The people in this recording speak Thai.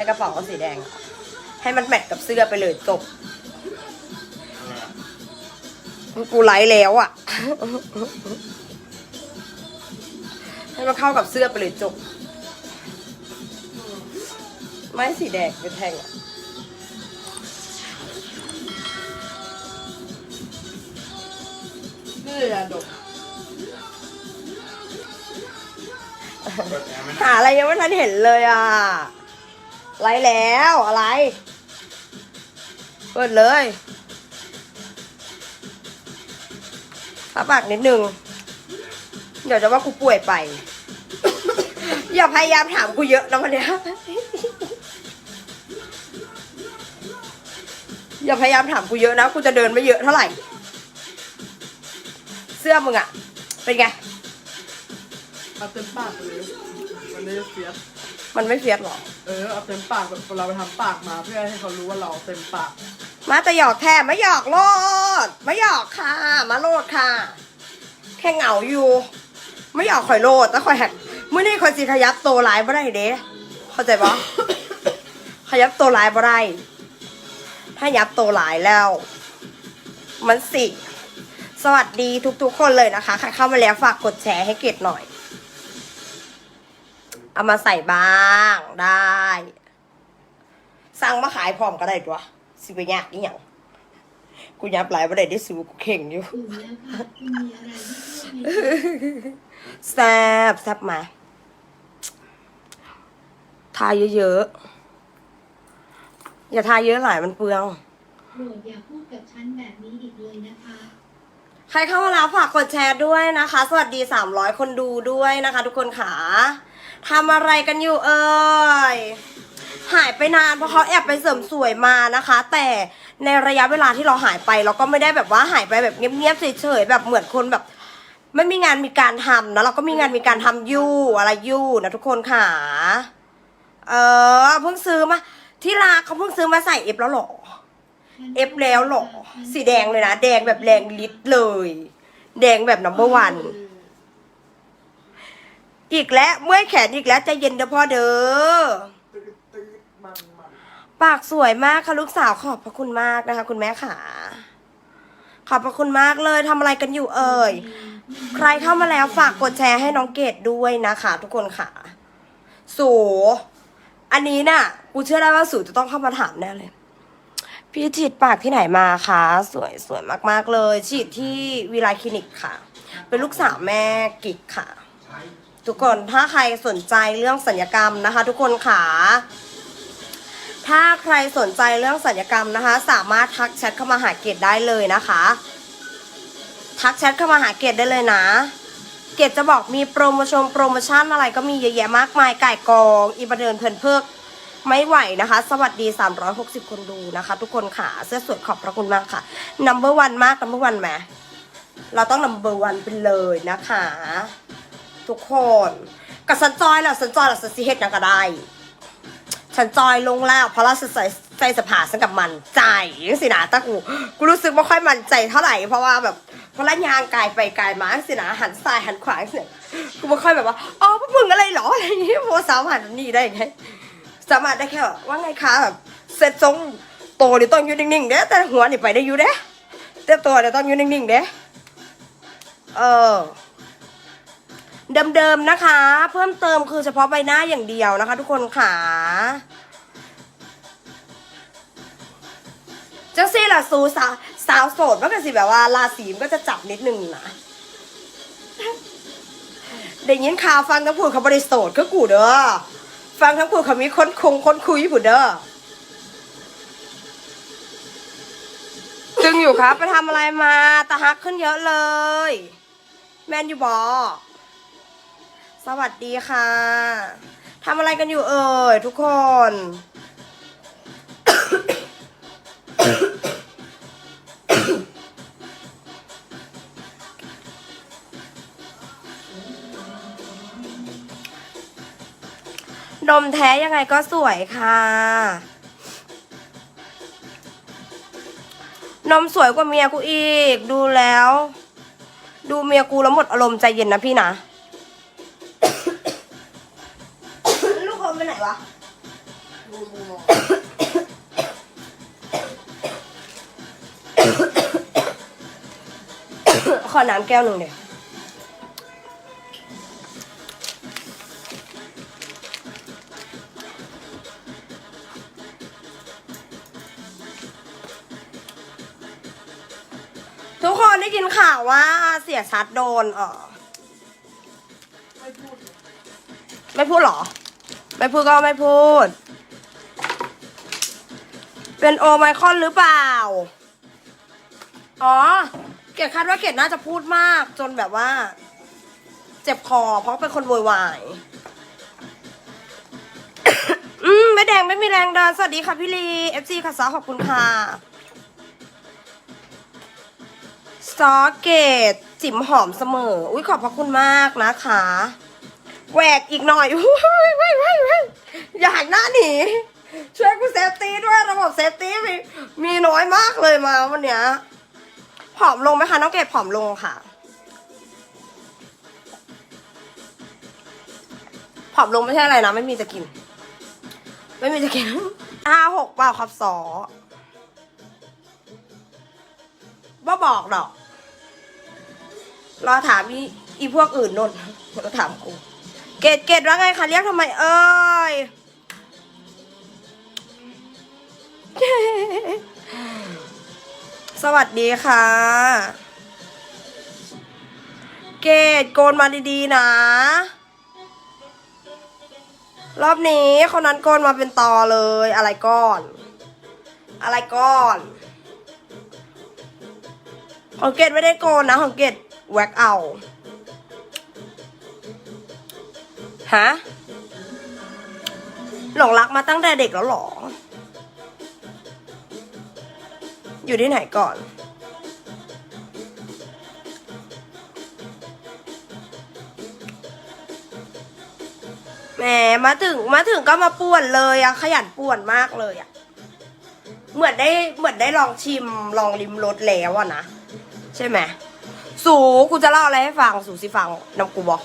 ในกระเป๋าก็สีแดง ให้มันแมทกับเสื้อไปเลยจบกูไลฟ์แล้วอะให้มันเข้ากับเสื้อไปเลยจบ ไม่สีแดงเป็นแทงอะนี่เลยอะดกเปิดแอร์ไหมหาอะไรยังไม่ทันเห็นเลยอะ ไลฟ์แล้วอะไร เปิดเลยปาปากนิดนึง เดี๋ยวจะว่ากูป่วยไป อย่าพยายามถามกูเยอะนะวันเนี้ยอย่าพยายามถามกูเยอะนะ กูจะเดินไม่เยอะเท่าไหร่ เสื้อมึงอะเป็นไง เอาเต็มปากไปเลยมันเลยเฟีย มันไม่เฟียสหรอเออเอาเต็มปากแบบเราไปทำปากมาเพื่อให้เขารู้ว่าเราเต็มปากมาแต่หยอกแค่ไม่หยอกโลดไม่หยอกค่ะ มาโลดค่ะ แค่เหงาอยู่ ไม่หยอกคอยโลดแต่คอยแหกเมื่อนี้คอยสิขยับโตหลายบ่ได้เด้เข้าใจปะขยับโตหลายบ่ได้ถ้ายับโตหลายแล้ว มันสิสวัสดีทุกๆคนเลยนะคะ ใครเข้ามาแล้วฝากกดแชร์ให้เกดหน่อย เอามาใส่บ้างได้ สั่งมาขายพร้อมก็ได้ตัวสิไปยากนี่หยังกูยับหลายประเด็นที่สูกูเข่งอยู่อุ่นแล้วค่ะคุณมีอะไรให้ช่วยไหมแซ่บแซ่บมาทาเยอะๆ อย่าทาเยอะหลายมันเปลืองโปรดอย่าพูดกับฉันแบบนี้อีกเลยนะคะ ใครเข้ามาแล้วฝากกดแชร์ด้วยนะคะ สวัสดี 300 คนดูด้วยนะคะ ทุกคนขา ทำอะไรกันอยู่เอ่ยหายไปนานเพราะเขาแอบไปเสริมสวยมานะคะ แต่ในระยะเวลาที่เราหายไปเราก็ไม่ได้แบบว่าหายไปแบบเงียบๆเฉยๆแบบเหมือนคนแบบไม่มีงานมีการทำนะเราก็มีงานมีการทำอยู่อะไรอยู่นะทุกคนค่ะ เออเพิ่งซื้อมาที่ร้านเขาเพิ่งซื้อมาใส่เอฟแล้วหรอเอฟแล้วหรอสีแดงเลยนะแดงแบบแรงลิตเลย แดงแบบนัมเบอร์วัน อีกแล้วเมื่อยแขนอีกแล้วใจเย็นเด้อพ่อเด้อปากสวยมากค่ะลูกสาวขอบพระคุณมากนะคะ คุณแม่ขาขอบพระคุณมากเลยทำอะไรกันอยู่เอ่ย ใครเข้ามาแล้วฝากกดแชร์ให้น้องเกดด้วยนะคะ ทุกคนค่ะ สูอันนี้น่ะ กูเชื่อได้ว่าสูจะต้องเข้ามาถามแน่เลย พี่ฉีดปากที่ไหนมาคะสวยสวยมากๆเลย ฉีดที่วิไลคลินิกค่ะ เป็นลูกสาวแม่กิกค่ะ ทุกคนถ้าใครสนใจเรื่องสัญญกรรมนะคะ ทุกคนค่ะถ้าใครสนใจเรื่องสัญญกรรมนะคะ สามารถทักแชทเข้ามาหาเกดได้เลยนะคะ ทักแชทเข้ามาหาเกดได้เลยนะ เกดจะบอกมีโปรโมชั่นโปรโมชั่นอะไรก็มีเยอะแยะมากมายไก่กอง อีบันเดินเพลินเพิกไม่ไหวนะคะ สวัสดี 360 คนดูนะคะ ทุกคนค่ะเสื้อสวยขอบพระคุณมากค่ะ number one มาก number one ไหมเราต้อง number one ไปเลยนะคะ ทุกคนกับสันจอยแหละสันจอยแหละสันซีเฮ็ดยังก็ได้ฉันจอยลงแล้วเพราะเราใส่ใส่สภาสังกับมันใจยังสินะตากูกูรู้สึกไม่ค่อยมั่นใจเท่าไหร่เพราะว่าแบบเพราะละยางกายไปกายมาจังสินะหันซ้ายหันขวางสิกูไม่ค่อยแบบว่าอ๋อพวกมึงอะไรเหรออะไรอย่างงี้โมสามารถนี่ได้ไงสามารถได้แค่ว่าไงคะแบบเสร็จทรงโตนี่ต้องอยู่นิ่งๆเด้แต่หัวนี่ไปได้อยู่เด้แต่ตัวเนี่ยต้องอยู่นิ่งๆเด้เออ เดิมๆนะคะ เพิ่มเติมคือเฉพาะใบหน้าอย่างเดียวนะคะ ทุกคนค่ะจังซี่ล่ะสูสาวสาวโสดมันก็สิแบบว่าราศีมันก็จะจับนิดนึงนะได้ยินข่าวฟังทั้งพูดเขาบริโสดก็กูเด้อฟังทั้งพูดเขามีคนคงคนคุยผู้เด้อจึงอยู่ครับไปทำอะไรมาตาฮักขึ้นเยอะเลย แมนยูบอ สวัสดีค่ะทำอะไรกันอยู่เอ่ยทุกคน นมแท้ยังไงก็สวยค่ะ นมสวยกว่าเมียกูอีก ดูแล้ว ดูเมียกูแล้วหมดอารมณ์ใจเย็นนะพี่นะ ลูกอมไปไหนวะดูมัวขอน้ำแก้วหนึ่งเดียวทุกคนได้ยินข่าวว่าเสียชัดโดนเออไม่พูดไม่พูดหรอ ไม่พูดก็ไม่พูด เป็นโอไมคอนหรือเปล่า อ๋อ เกดคาดว่าเกดน่าจะพูดมากจนแบบว่า เจ็บคอเพราะเป็นคนโวยวายอืมไม่แดงไม่มีแรงเดิน สวัสดีค่ะพี่ลี FC ค่ะซอขอบคุณค่ะซอเกตจิ๋มหอมเสมอ อุ้ยขอบพระคุณมากนะคะ แหวกอีกหน่อยอุ้ยว้ยเว้ยเว้ยอยากหน้าหนีช่วยกูเซฟตี้ด้วยระบบเซฟตี้มีมีน้อยมากเลยมาวันเนี้ยผอมลงไหมคะน้องเกดผอมลงค่ะผอมลงไม่ใช่อะไรนะ ไม่มีจะกิน ไม่มีจะกินห้าหกเปล่าครับสอบ่บอกดอก รอถามอีอีพวกอื่นนนแล้วถามกู เกดเกดว่าไงคะเรียกทำไมเอ้ยสวัสดีค่ะ เกดโกนมาดีๆนะ รอบนี้คนนั้นโกนมาเป็นตอเลย อะไรก้อน อะไรก้อน ของเกดไม่ได้โกนนะของเกดแว็กเอา ฮะหลงรักมาตั้งแต่เด็กแล้วหรอ อยู่ที่ไหนก่อนแหมมาถึงมาถึงก็มาป่วนเลยอะขยันป่วนมากเลยอะเหมือนได้เหมือนได้ลองชิมลองริมรสแล้วอะนะ ใช่ไหม สูกูจะเล่าอะไรให้ฟัง สูสิฟังน้ำกูบอก